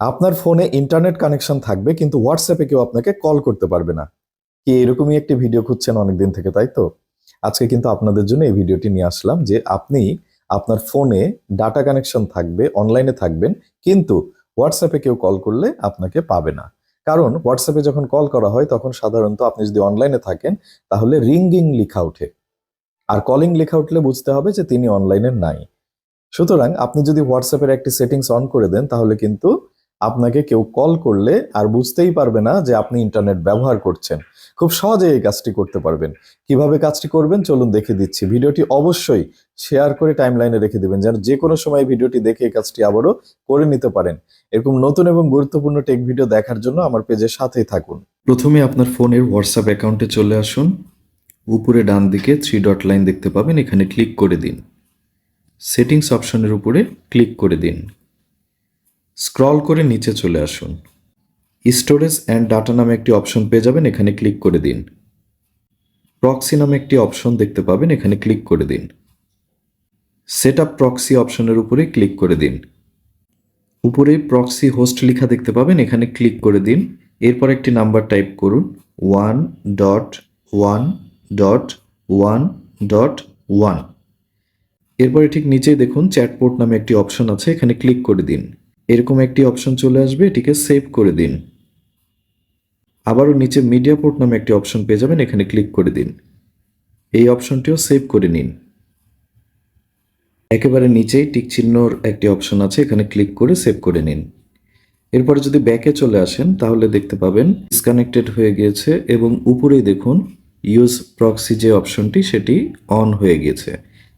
আপনার ফোনে internet connection থাকবে, কিন্তু হোয়াটসঅ্যাপে কেউ আপনাকে কল করতে পারবে না। কি এরকমই একটি ভিডিও খুঁজছেন অনেকদিন থেকে, তাই তো? আজকে কিন্তু আপনাদের জন্য এই ভিডিওটি নিয়ে আসলাম যে আপনি আপনার ফোনে ডাটা কানেকশন থাকবে অনলাইনে থাকবেন, কিন্তু হোয়াটসঅ্যাপে কেউ কল করলে আপনাকে পাবে না। কারণ হোয়াটসঅ্যাপে যখন কল করা হয়, তখন সাধারণত আপনি যদি অনলাইনে থাকেন, তাহলে রিঙ্গিং লেখা ওঠে। আর কলিং লেখা উঠলে বুঝতে হবে যে তিনি অনলাইনে নাই। সুতরাং আপনি যদি হোয়াটসঅ্যাপের একটি সেটিংস অন করে দেন, তাহলে কিন্তু আপনাকে কেউ কল করলে আর বুঝতেই পারবে না যে আপনি ইন্টারনেট ব্যবহার করছেন। খুব সহজে এই কাজটি করতে পারবেন। কীভাবে কাজটি করবেন? চলুন দেখে দিচ্ছি। ভিডিওটি অবশ্যই শেয়ার করে টাইমলাইনে রেখে দেবেন যেন যে কোনো সময় ভিডিওটি দেখে এই কাজটি আবারও করে নিতে পারেন। এরকম নতুন এবং গুরুত্বপূর্ণ টেক ভিডিও দেখার জন্য আমার পেজের সাথেই থাকুন। প্রথমে আপনার ফোনের হোয়াটসঅ্যাপ অ্যাকাউন্টে চলে আসুন। উপরে ডান দিকে থ্রি ডট লাইন দেখতে পাবেন। এখানে ক্লিক করে দিন। সেটিংস অপশনের উপরে ক্লিক করে দিন। স্ক্রল করে নিচে চলে আসুন। স্টোরেজ অ্যান্ড ডাটা নামে একটি অপশন পেয়ে যাবেন, এখানে ক্লিক করে দিন। প্রক্সি নামে একটি অপশন দেখতে পাবেন, এখানে ক্লিক করে দিন। সেট আপ প্রক্সি অপশনের উপরে ক্লিক করে দিন। উপরে প্রক্সি হোস্ট লেখা দেখতে পাবেন, এখানে ক্লিক করে দিন। এরপর একটি নাম্বার টাইপ করুন one dot one dot one dot one এরপরে ঠিক নিচেই দেখুন চ্যাটপোর্ট নামে একটি অপশন আছে, এখানে ক্লিক করে দিন। এরকম একটি অপশন চলে আসবে, এটিকে সেভ করে দিন। আবারও নিচে মিডিয়া পোর্ট নামে একটি অপশন পেয়ে যাবেন, এখানে ক্লিক করে দিন। এই অপশনটিও সেভ করে নিন। একেবারে নিচেই টিক চিহ্নর একটি অপশন আছে, এখানে ক্লিক করে সেভ করে নিন। এরপরে যদি ব্যাকে চলে আসেন, তাহলে দেখতে পাবেন ডিসকানেক্টেড হয়ে গিয়েছে এবং উপরেই দেখুন ইউজ প্রক্সি যে অপশনটি সেটি অন হয়ে গিয়েছে।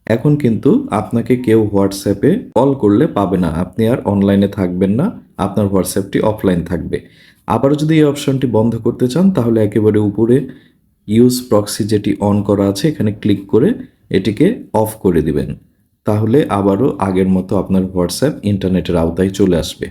এখন কিন্তু আপনাকে কেউ হোয়াটসঅ্যাপে কল করলে পাবে না। আপনি আর অনলাইনে থাকবেন না, আপনার হোয়াটসঅ্যাপটি অফলাইন থাকবে। আবারও যদি এই অপশনটি বন্ধ করতে চান, তাহলে একেবারে উপরে ইউজ প্রক্সি যেটি অন করা আছে, এখানে ক্লিক করে এটিকে অফ করে দিবেন। তাহলে আবারও আগের মতো আপনার হোয়াটসঅ্যাপ ইন্টারনেটের আওতায় চলে আসবে।